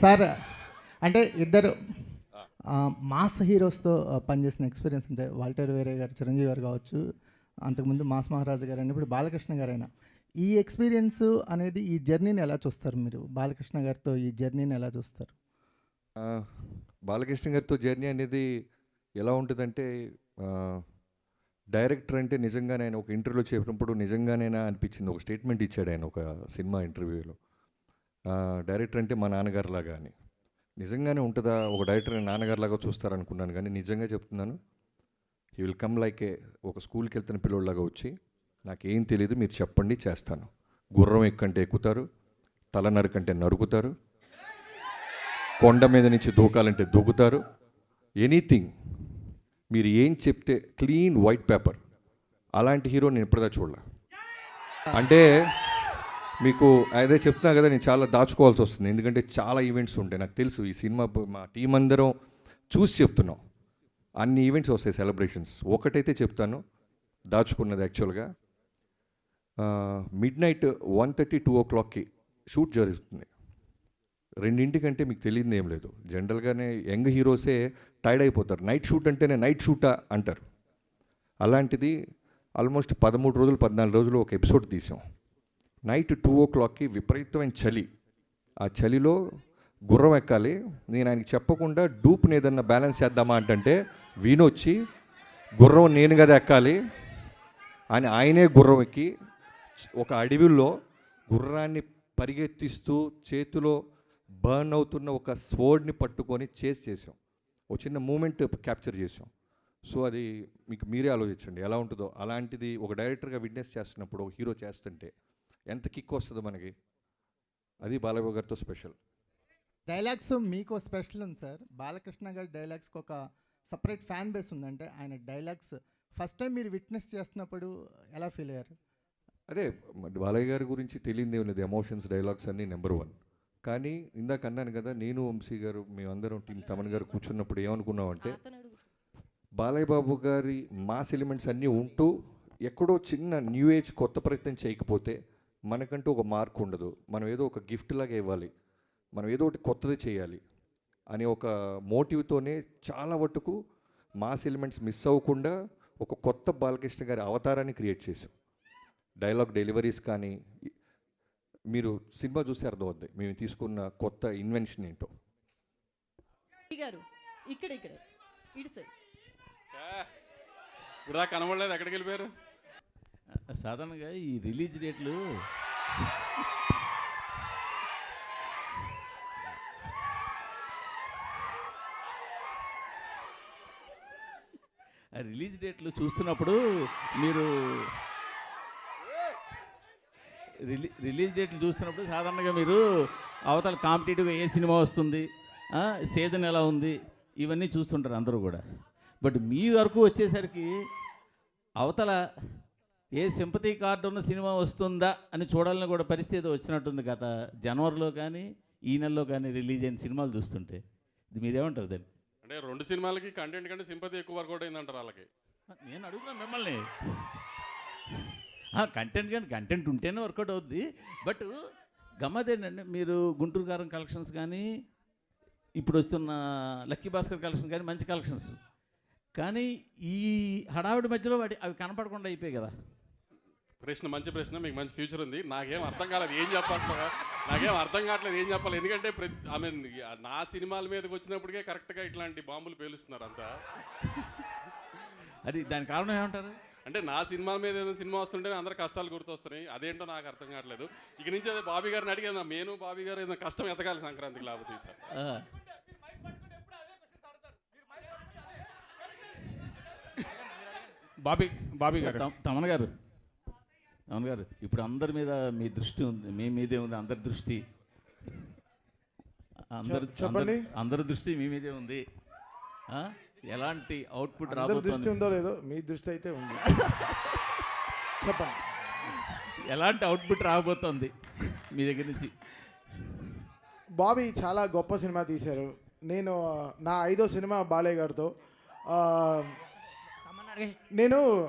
Sir అంటే ఇద్దరు mass హీరోస్తో పనిచేసిన ఎక్స్పీరియన్స్ అంటే వాల్టర్ వేరే గారు చిరంజీవి గారు కావచ్చు అంతకుముందు మాస్ మహారాజు గారు అయినా ఇప్పుడు బాలకృష్ణ గారు అయినా ఈ ఎక్స్పీరియన్స్ అనేది ఈ జర్నీని ఎలా చూస్తారు మీరు? బాలకృష్ణ గారితో ఈ జర్నీని ఎలా చూస్తారు? బాలకృష్ణ గారితో జర్నీ అనేది ఎలా ఉంటుందంటే డైరెక్టర్ అంటే నిజంగానే ఆయన ఒక ఇంటర్వ్యూలో చెప్పినప్పుడు నిజంగానేనా అనిపించింది. ఒక స్టేట్మెంట్ ఇచ్చాడు ఆయన ఒక సినిమా ఇంటర్వ్యూలో. డైరెక్టర్ అంటే మా నాన్నగారిలాగా అని. నిజంగానే ఉంటుందా? ఒక డైరెక్టర్ నాన్నగారిలాగా చూస్తారనుకున్నాను కానీ నిజంగా చెప్తున్నాను ఈ విల్ కమ్ లైక్ ఏ ఒక స్కూల్కి వెళ్తున్న పిల్లోళ్ళగా వచ్చి నాకేం తెలియదు మీరు చెప్పండి చేస్తాను. గుర్రం ఎక్కంటే ఎక్కుతారు తల నరుకంటే నరుకుతారు కొండ మీద నుంచి దూకాలంటే దూకుతారు. ఎనీథింగ్ మీరు ఏం చెప్తే క్లీన్ వైట్ పేపర్. అలాంటి హీరో నేను ఇప్పటిదా చూడలే. అంటే మీకు అదే చెప్తున్నా కదా నేను చాలా దాచుకోవాల్సి వస్తుంది. ఎందుకంటే చాలా ఈవెంట్స్ ఉంటాయి. నాకు తెలుసు ఈ సినిమా మా టీం అందరం చూసి చెప్తున్నాం. అన్ని ఈవెంట్స్ వస్తాయి సెలబ్రేషన్స్. ఒకటైతే చెప్తాను దాచుకున్నది యాక్చువల్గా. Midnight one thirty two ఓ క్లాక్కి షూట్ జరుగుతుంది. రెండింటికంటే మీకు తెలియదు ఏం లేదు. జనరల్గానే యంగ్ హీరోసే టైర్డ్ అయిపోతారు. నైట్ షూట్ అంటేనే నైట్ షూటా అంటారు. అలాంటిది ఆల్మోస్ట్ పదమూడు రోజులు పద్నాలుగు రోజులు ఒక ఎపిసోడ్ తీసాం. నైట్ టూ ఓ క్లాక్కి విపరీతమైన చలి. ఆ చలిలో గుర్రం ఎక్కాలి. నేను ఆయనకి చెప్పకుండా డూప్ని ఏదన్నా బ్యాలెన్స్ చేద్దామా అంటే వీణొచ్చి గుర్రం నేను కదా ఎక్కాలి అని ఆయనే గుర్రం ఎక్కి ఒక అడవిలో గుర్రాన్ని పరిగెత్తిస్తూ చేతిలో బర్న్ అవుతున్న ఒక స్వోర్డ్ని పట్టుకొని చేసి చేసాం. ఒక చిన్న మూమెంట్ క్యాప్చర్ చేసాం. సో అది మీకు మీరే ఆలోచించండి ఎలా ఉంటుందో. అలాంటిది ఒక డైరెక్టర్గా విట్నెస్ చేస్తున్నప్పుడు ఒక హీరో చేస్తుంటే ఎంత కిక్ వస్తుంది మనకి. అది బాలయ్య గారితో స్పెషల్ డైలాగ్స్ మీకు స్పెషల్ ఉంది సార్ బాలకృష్ణ గారి డైలాగ్స్కి ఒక సపరేట్ ఫ్యాన్ బేస్ ఉంది అంటే ఆయన డైలాగ్స్ ఫస్ట్ టైం మీరు విట్నెస్ చేస్తున్నప్పుడు ఎలా ఫీల్ అయ్యారు? అదే బాలయ్య గారి గురించి తెలియదు ఏం లేదు. ఎమోషన్స్ డైలాగ్స్ అన్నీ నెంబర్ వన్ కానీ ఇందాక అన్నాను కదా నేను వంశీ గారు మేమందరం టీం తమన్ గారు కూర్చున్నప్పుడు ఏమనుకున్నామంటే బాలయ్య బాబు గారి మాస్ ఎలిమెంట్స్ అన్నీ ఉంటూ ఎక్కడో చిన్న న్యూ ఏజ్ కొత్త ప్రయత్నం చేయకపోతే మనకంటూ ఒక మార్క్ ఉండదు. మనం ఏదో ఒక గిఫ్ట్ లాగా ఇవ్వాలి. మనం ఏదో ఒకటి కొత్తది చేయాలి అనే ఒక మోటివ్తోనే చాలా మటుకు మాస్ ఎలిమెంట్స్ మిస్ అవ్వకుండా ఒక కొత్త బాలకృష్ణ గారి అవతారాన్ని క్రియేట్ చేసాం డైలాగ్ డెలివరీస్ కానీ మీరు సినిమా చూస్తే అర్థమవుద్ది. మేము తీసుకున్న కొత్త ఇన్వెన్షన్ ఏంటో. గారు ఇక్కడ ఇక్కడ. ఇటు దాకా కనబడలేదు. ఎక్కడికి వెళ్ళిపోయారు? సాధారణంగా ఈ రిలీజ్ డేట్లు ఆ రిలీజ్ డేట్లు చూస్తున్నప్పుడు మీరు రిలీ రిలీజ్ డేట్లు చూస్తున్నప్పుడు సాధారణంగా మీరు అవతల కాంపిటేటివ్గా ఏ సినిమా వస్తుంది సీజన్ ఎలా ఉంది ఇవన్నీ చూస్తుంటారు అందరూ కూడా. బట్ మీ వరకు వచ్చేసరికి అవతల ఏ సింపతి కార్డు ఉన్న సినిమా వస్తుందా అని చూడాలని కూడా పరిస్థితి వచ్చినట్టుంది గత జనవరిలో కానీ ఈ నెలలో కానీ రిలీజ్ అయిన సినిమాలు చూస్తుంటే. ఇది మీరేమంటారు దాన్ని? అంటే రెండు సినిమాలకి కంటెంట్ కంటే సింపతి ఎక్కువ వర్కౌట్ అయిందంటారు వాళ్ళకి. నేను అడుగుతున్నా మిమ్మల్ని. కంటెంట్ కానీ కంటెంట్ ఉంటేనే వర్కౌట్ అవుద్ది. బట్ గమ్మత్ ఏంటంటే మీరు గుంటూరు కారం కలెక్షన్స్ కానీ ఇప్పుడు వస్తున్న లక్కీ భాస్కర్ కలెక్షన్ కానీ మంచి కలెక్షన్స్ కానీ ఈ హడావిడి మధ్యలో వాటి అవి కనపడకుండా అయిపోయాయి కదా. ప్రశ్న మంచి ప్రశ్న మీకు మంచి ఫ్యూచర్ ఉంది. నాకేం అర్థం కాలేదు. ఏం చెప్పాలి? నాకేం అర్థం కావట్లేదు. ఏం చెప్పాలి? ఎందుకంటే ప్రతి ఐ మీన్ నా సినిమాల మీదకి వచ్చినప్పటికే కరెక్ట్గా ఇట్లాంటి బాంబులు పేలుస్తున్నారు అంతా. అది దాని కారణం ఏమంటారు? అంటే నా సినిమా మీద ఏదైనా సినిమా వస్తుంటే అందరు కష్టాలు గుర్తొస్తున్నాయి. అదేంటో నాకు అర్థం కావట్లేదు. ఇక నుంచి అదే బాబీ గారిని అడిగాను. నేను బాబీ గారు ఏదైనా కష్టం ఎతకాలి సంక్రాంతికి లేకపోతే ఈసారి. ఆ. బాబీ బాబీ గారు. తమ- తమన్ గారు. తమన్ గారు ఇప్పుడు అందరి మీద మీ దృష్టి ఉంది మీ మీదే ఉంది అందరి దృష్టి. అందరి చెప్- చెప్పండి. అందరి- దృష్టి మీ మీదే ఉంది. ఆ? ఎలాంటి అవుట్పుట్ అందరి దృష్టి రాబోతుంది ఉందో లేదో మీ దృష్టి అయితే ఉంది. చెప్పండి. ఎలాంటి అవుట్పుట్ రాబోతోంది మీ దగ్గర నుంచి? బాబీ చాలా గొప్ప సినిమా తీశారు. నేను నా ఐదో సినిమా బాలయ్య గారితో. ఆ, నేను?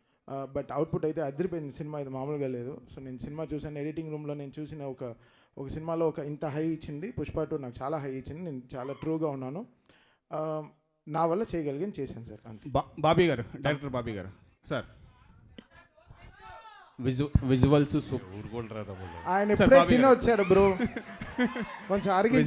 But output అయితే అదిరిపోయింది సినిమా. ఇది మామూలుగా లేదు. సో నేను సినిమా చూసాను ఎడిటింగ్ రూమ్లో నేను చూసిన ఒక ఒక సినిమాలో ఒక ఇంత హై ఇచ్చింది. పుష్ప టూ నాకు చాలా హై ఇచ్చింది. నేను చాలా ట్రూగా ఉన్నాను. ఆ, నా వల్ల చేయగలిగాను చేశాను సార్. అంతే. బాబీ గారు డైరెక్టర్ బాబీ గారు. సార్. విజు విజువల్స్ ఆయన సార్, ఇప్పుడే బాబీ తిని గారు. వచ్చాడు బ్రో. కొంచెం అరిగి